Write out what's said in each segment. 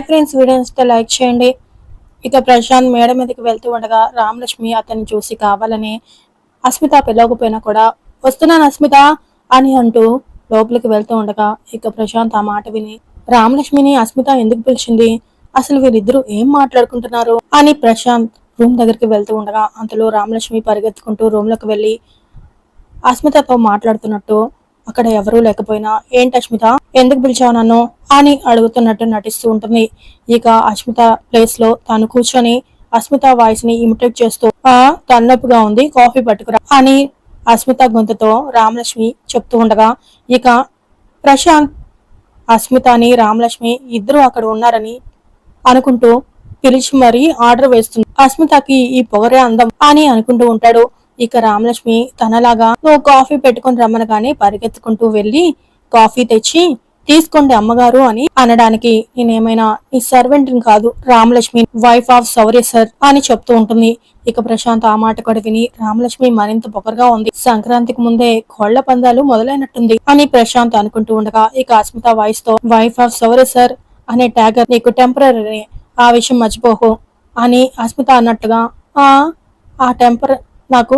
Hi friends video like చేయండి. ఇక ప్రశాంత్ మేడ మీదకి వెళ్తూ ఉండగా రామలక్ష్మి అతన్ని చూసి కావాలని అస్మిత పిలవకపోయినా కూడా వస్తున్నాను అస్మిత అని అంటూ లోపలికి వెళ్తూ ఉండగా ఇక ప్రశాంత్ ఆ మాట విని రామలక్ష్మిని అస్మిత ఎందుకు పిలిచింది? అసలు వీరిద్దరూ ఏం మాట్లాడుకుంటున్నారు? అని ప్రశాంత్ రూమ్ దగ్గరికి వెళ్తూ ఉండగా అంతలో రామలక్ష్మి పరిగెత్తుకుంటూ రూమ్లోకి వెళ్ళి అస్మితతో మాట్లాడుతున్నట్టు అక్కడ ఎవరూ లేకపోయినా ఏంటి అస్మిత? ఎందుకు పిలిచావు నన్ను? అని అడుగుతున్నట్టు నటిస్తూ ఉంటుంది. ఇక అస్మిత ప్లేస్లో తాను కూర్చొని అస్మిత వాయిస్ని ఇమిటేట్ చేస్తూ ఆ తలనొప్పిగా ఉంది కాఫీ పట్టుకురా అని అస్మిత గొంతుతో రామలక్ష్మి చెప్తూ ఉండగా ఇక ప్రశాంత్ అస్మితని రామలక్ష్మి ఇద్దరు అక్కడ ఉన్నారని అనుకుంటూ పిలిచి మరీ ఆర్డర్ వేస్తుంది అస్మితకి ఈ పొగరే అందం అని అనుకుంటూ ఉంటాడు. ఇక రామలక్ష్మి తనలాగా నువ్వు కాఫీ పెట్టుకుని రమ్మనగానే పరిగెత్తుకుంటూ వెళ్ళి కాఫీ తెచ్చి తీసుకోండి అమ్మగారు అని అనడానికి నేనేమైనా ఈ సర్వెంట్ కాదు Ramalakshmi wife of Sourya sir అని చెప్తూ ఉంటుంది. ఇక ప్రశాంత్ ఆ మాట కూడా విని రామలక్ష్మి మరింత పొగరుగా ఉంది. సంక్రాంతికి ముందే కోళ్ళ పందాలు మొదలైనట్టుంది అని ప్రశాంత్ అనుకుంటూ ఉండగా ఇక అస్మిత వాయిస్తో వైఫ్ ఆఫ్ సౌర్య సర్ అనే ట్యాగర్ నీకు టెంపరీ ఆ విషయం మర్చిపోకు అని అస్మిత అన్నట్టుగా ఆ ఆ టెంపర్ నాకు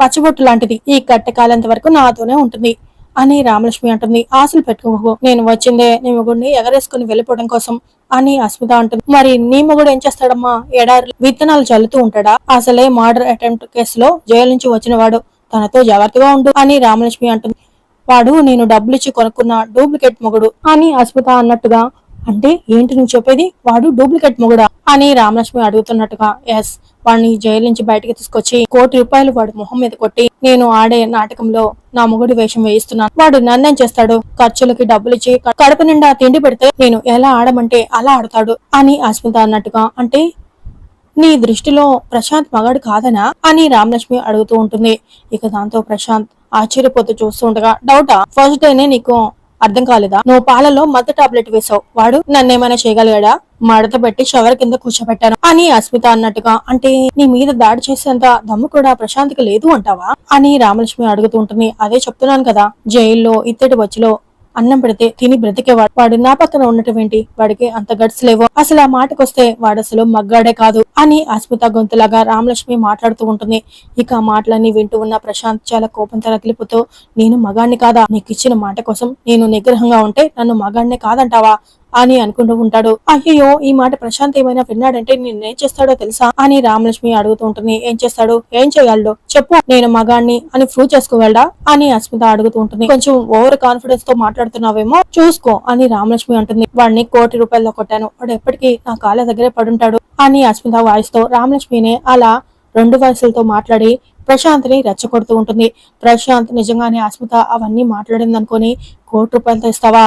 పచ్చబొట్టు లాంటిది. ఈ కట్టకాలంత వరకు నాతోనే ఉంటుంది. అని రామలక్ష్మి అంటుంది. ఆశలు పెట్టుకోకు. నేను వచ్చిందే నీ మొగుడిని ఎగరేసుకుని వెళ్ళిపోవడం కోసం అని అస్మిత అంటుంది. మరి నీ మొగుడు ఏం చేస్తాడమ్మా? ఎడారి విత్తనాలు చల్లుతూ ఉంటాడా? అసలే మర్డర్ అటెంప్ట్ కేసులో జైలు నుంచి వచ్చిన వాడు తనతో జాగ్రత్తగా ఉండు అని రామలక్ష్మి అంటుంది. వాడు నేను డబ్బులు ఇచ్చి కొనుక్కున్న డూప్లికేట్ మొగుడు అని అస్మిత అన్నట్టుగా అంటే ఏంటి నువ్వు చెప్పేది? వాడు డూప్లికేట్ మొగుడా? అని రామలక్ష్మి అడుగుతున్నట్టుగా. ఎస్ వాడిని జైలు నుంచి బయటకి తీసుకొచ్చి కోటి రూపాయలు వాడి మొహం మీద కొట్టి నేను ఆడే నాటకంలో నా మొగుడి వేషం వేయిస్తున్నాను. వాడు నన్నేం చేస్తాడు? ఖర్చులకి డబ్బులు ఇచ్చి కడుపు నిండా తిండి పెడితే నేను ఎలా ఆడమంటే అలా ఆడతాడు అని అస్మిత అన్నట్టుగా. అంటే నీ దృష్టిలో ప్రశాంత్ మగాడు కాదనా? అని రామలక్ష్మి అడుగుతూ ఉంటుంది. ఇక దాంతో ప్రశాంత్ ఆశ్చర్యపోతూ చూస్తుండగా డౌటా? ఫస్ట్ డేనే నీకు అర్థం కాలేదా? నువ్వు పాలలో మత్తు టాబ్లెట్ వేసావు. వాడు నన్నేమైనా చేయగలిగాడా? మడత పెట్టి షవర్ కింద కూర్చోబెట్టాను. అని అస్మిత అన్నట్టుగా అంటే నీ మీద దాడి చేసేంత దమ్ము కూడా ప్రశాంతికి లేదు అంటావా? అని రామలక్ష్మి అడుగుతూ ఉంటుంది. అదే చెప్తున్నాను కదా జైల్లో ఇత్తడి బొచ్చులో అన్నం పెడితే తిని బ్రతికేవాడు వాడు నా పక్కన ఉండటమేంటి వాడికి అంత గట్స్ లేవు? అసలు ఆ మాటకొస్తే వాడు అసలు మగ్గాడే కాదు అని అస్మిత గొంతులాగా రామలక్ష్మి మాట్లాడుతూ ఉంటుంది. ఇక ఆ మాటలన్నీ వింటూ ఉన్న ప్రశాంత్ చాలా కోపంతో రగిలిపోతూ నేను మగాణ్ణి కాదా? నీకు ఇచ్చిన మాట కోసం నేను నిగ్రహంగా ఉంటే నన్ను మగాణ్ణి కాదంటావా? అని అనుకుంటూ ఉంటాడు. అయ్యో ఈ మాట ప్రశాంత్ ఏమైనా విన్నాడంటే నేనేం చేస్తాడో తెలుసా అని రామలక్ష్మి అడుగుతూ ఉంటుంది. ఏం చేస్తాడు? ఏం చేయాలో? చెప్పు నేను మగాణ్ణి అని ప్రూవ్ చేసుకోగలడా అని అస్మిత అడుగుతూ ఉంటుంది. కొంచెం ఓవర్ కాన్ఫిడెన్స్తో మాట్లాడుతున్నావేమో? చూసుకో అని రామలక్ష్మి అంటుంది. వాడిని కోటి రూపాయల్లో కొట్టాను. వాడు ఎప్పటికీ నా కాళ్ళ దగ్గరే పడుంటాడు అని అస్మిత వాయిస్తో రామలక్ష్మిని అలా రెండు వయసులతో మాట్లాడి ప్రశాంత్ని రెచ్చగొడుతూ ఉంటుంది. ప్రశాంత్ నిజంగానే అస్మిత అవన్నీ మాట్లాడింది అనుకుని కోటి రూపాయలతో ఇస్తావా?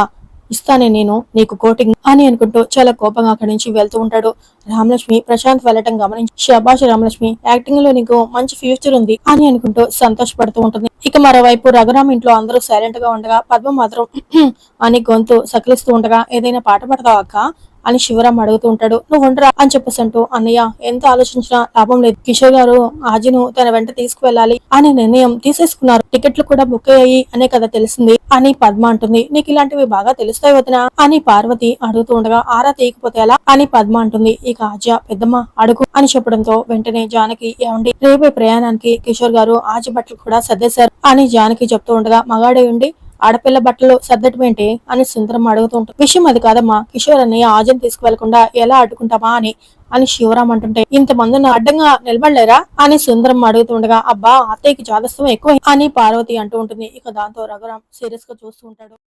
ఇస్తానే నేను నీకు కోటింగ్ అని అనుకుంటూ చాలా కోపంగా అక్కడి నుంచి వెళ్తూ ఉంటాడు. రామలక్ష్మి ప్రశాంత్ వెళ్ళటం గమనించి శభాష్ రామలక్ష్మి యాక్టింగ్లో నీకు మంచి ఫ్యూచర్ ఉంది అని అనుకుంటూ సంతోషపడుతూ ఉంటుంది. ఇక మరోవైపు రఘురామ్ ఇంట్లో అందరూ సైలెంట్గా ఉండగా పద్మ మాత్రం అని గొంతు సకిలిస్తూ ఉండగా ఏదైనా పాట పడతావా అక్క? అని శివరాం అడుగుతూ ఉంటాడు. నువ్వు ఉండరా? అని చెప్పేసి అంటూ అన్నయ్య ఎంత ఆలోచించినా లాభం లేదు. కిషోర్ గారు ఆజిను తన వెంట తీసుకువెళ్ళాలి అనే నిర్ణయం తీసేసుకున్నారు. టికెట్లు కూడా బుక్ అయ్యాయి అనే కదా తెలిసింది అని పద్మ అంటుంది. నీకు ఇలాంటివి బాగా తెలుస్తాయి వదినా అని పార్వతి అడుగుతూ ఉండగా ఆరా తీయకపోతే ఎలా? అని పద్మ అంటుంది. ఇక ఆజ్య పెద్దమ్మ అడుగు అని చెప్పడంతో వెంటనే జానకి ఏమండి రేపే ప్రయాణానికి కిషోర్ గారు ఆజ బట్టలు కూడా సర్దేశారు అని జానకి చెప్తూ ఉండగా మగాడే ఉండి ఆడపిల్ల బట్టలు సర్దటమేంటి అని సుందరం అడుగుతూ విషయం అది కాదమ్మా. కిషోర్ అన్నయ్య ఆజం తీసుకువెళ్ళకుండా ఎలా అడ్డుకుంటామా అని అని శివరాం అంటుంటే ఇంతమంది అడ్డంగా నిలబడలేరా అని సుందరం అడుగుతుండగా అబ్బా అత్తయ్యకి జాదస్తం ఎక్కువ అని పార్వతి అంటూ ఉంటుంది. ఇక దాంతో రఘురాం సీరియస్గా చూస్తూ ఉంటాడు.